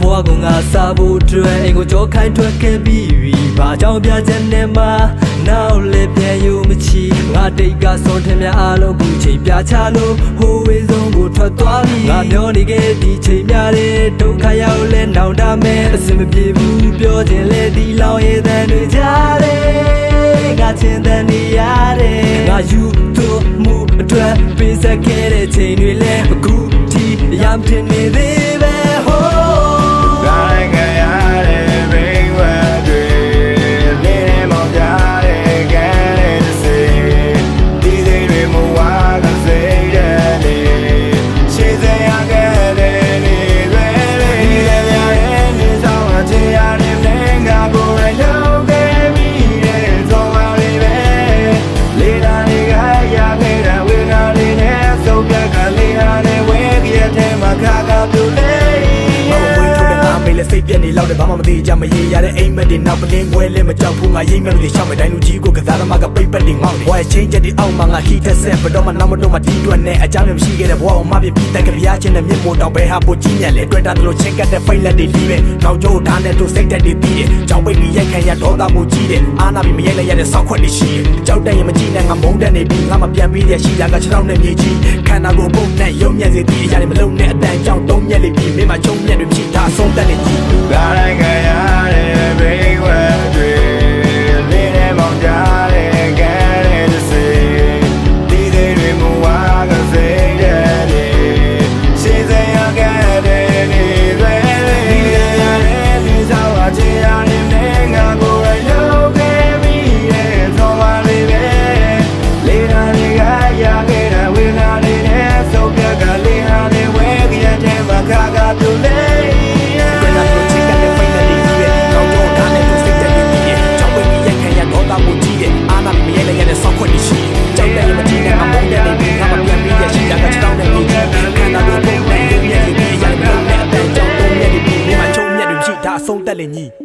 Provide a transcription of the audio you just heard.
ဘွားကငါစားဖို့အတွက်အိမ်ကိုကြောခိုင်းထွက်ခဲ့ပြီးပြီဘာကြောင့်ပြချက်နဲ့မှနောက်လည်းပြန်ယူမချီငါတိတ်ကစောထင်များအားလုံးခုချိန်ပြချလို့ဟိုဝေးဆုံးကိုထွက်သွားပြီငါမျောနေခဲ့ဒီချိန်များတဲ့ဒုက္ခရောက်လဲနောင်တမဲအစင်မပြေဘူးပြောခြင်းလဲဒီလောင်ရည်တန်တွေကြားတယ်ငါချင်တဲ့နေရတယ်ငါယူသွမှုအတွက်ပေးဆက်ခဲ့တဲ့ချိန်တွေလဲအခုထိရမ်းတင်နေသေး ထုတ်တဲ့ငါမေးလဲစိတ်ပြက်နေလောက်တယ်ဘာမှမသေးကြမရေရတဲ့အိမ်မက်တွေနောက်ပလင်းခွဲလဲမကြောက်ဘူးငါရိမ့်မဲ့တွေရှောက်မဲ့တိုင်းလူကြီးကိုကစားသမားကပိတ်ပတ်တွေငေါ့တယ်ဘွားချင်းချက်တွေအောက်မှာငါဟီတက်ဆက်ဘတော့မနောက်မတော့မတီးတွက်နဲ့အကြောင်းမရှိခဲ့တဲ့ဘွားအောင်မပြပြီးတက်ကပြားချင်းနဲ့မြင့်မို့တောင်ပဲဟာပိုကြီးညက်လဲတွေ့တာတို့ချင်းကတ်တဲ့ဖိတ်လက်တွေလီးပဲနောက်ကျိုးထားတဲ့တို့စိတ်တက်တွေပြီးတယ်ကြောင်ပိတ်ပြီးရိုက်ခံရဒေါသမို့ကြီးတယ်အာနာပြီးမရိုက်လိုက်ရတဲ့စောက်ခွက်တွေရှိတယ်ကြောက်တဲ့ရင်မကြည့်နဲ့ငါမုန်းတက်နေပြီးငါမပြန်ပြီးတဲ့ရှိတာကခြေထောက်နဲ့မြေကြီးခန္ဓာကိုယ်ပုံနဲ့ရုံည ဆုံးတက်လေကြီး